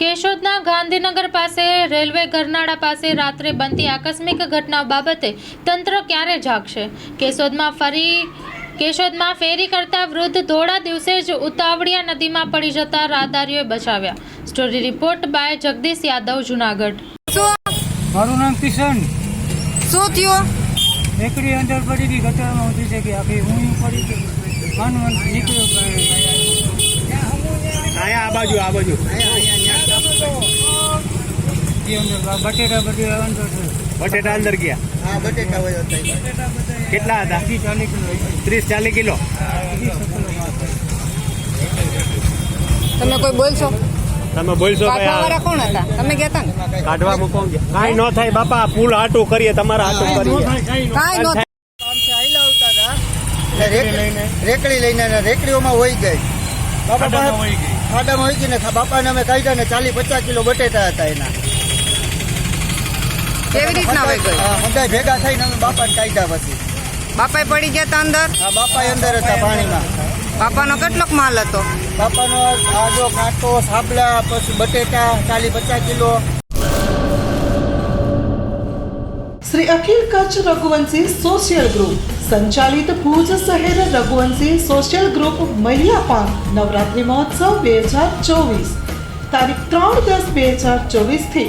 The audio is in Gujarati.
કેશોદના ગાંધીનગર પાસે રેલવે ગરનાળા પાસે રાત્રે બનતી આકસ્મિક ઘટના બાબતે તંત્ર ક્યારે જાગશે? કેશોદમાં ફરી કેશોદમાં ફેરી કરતા વૃદ્ધ ધોળા દિવસે જ ઉતાવળિયા નદીમાં પડી જતા રાહદારીઓએ બચાવ્યા. Story report by Jagdish Yadav Junagadh. મારું નામ કિશન. શું થયું? એકડી અંદર પડી ગઈ ગટરમાં ઉતરી છે કે આખી હું પડી ગઈ માનવન નીકળ્યો. આ બાજુ આ બાજુ. અંદર બટેટા અંદર બટેટા અંદર ગયા? હા બટેટા હોય હતા કેટલા હતા? ત્રીસ ચાલીસ કિલો ત્રીસ ચાલીસ. તમે કોઈ બોલશો? તમે બોલશો કાઢવા આ કોણ હતા? તમે ગયા ને? કાઢવા મૂકો કાંઈ ન થાય બાપા પુલ આટું કરીએ તમારા આટું કરીએ. કાંઈ નો રેકડી લઈને રેકડીઓમાં હોઈ ગઈ. બાપા ખાડામાં હોઈ ગઈ. ને બાપાને અમે કાઢ્યા ને ચાલી પચાસ કિલો બટેટા હતા એના. કેવી રીતના વહી ગઈ હા બધા ભેગા થઈને અમે બાપાને કાઢ્યા પછી. બાપાએ પડી ગયા હતા અંદર? હા બાપા અંદર હતા પાણીમાં. બાપાનો કેટલોક માલ હતો? બાપાનો આજો કાંટો સાબલા પછી બટેટા ચાલી પચાસ kilo. Shri Akhil Kutch Raghuvanshi social group સંચાલિત ભુજ શહેર રઘુવંશી સોશિયલ ગ્રુપ મહિલા પાંખ નવરાત્રિ મહોત્સવ બે હજાર ચોવીસ. તારીખ ત્રણ દસ બે હજાર ચોવીસથી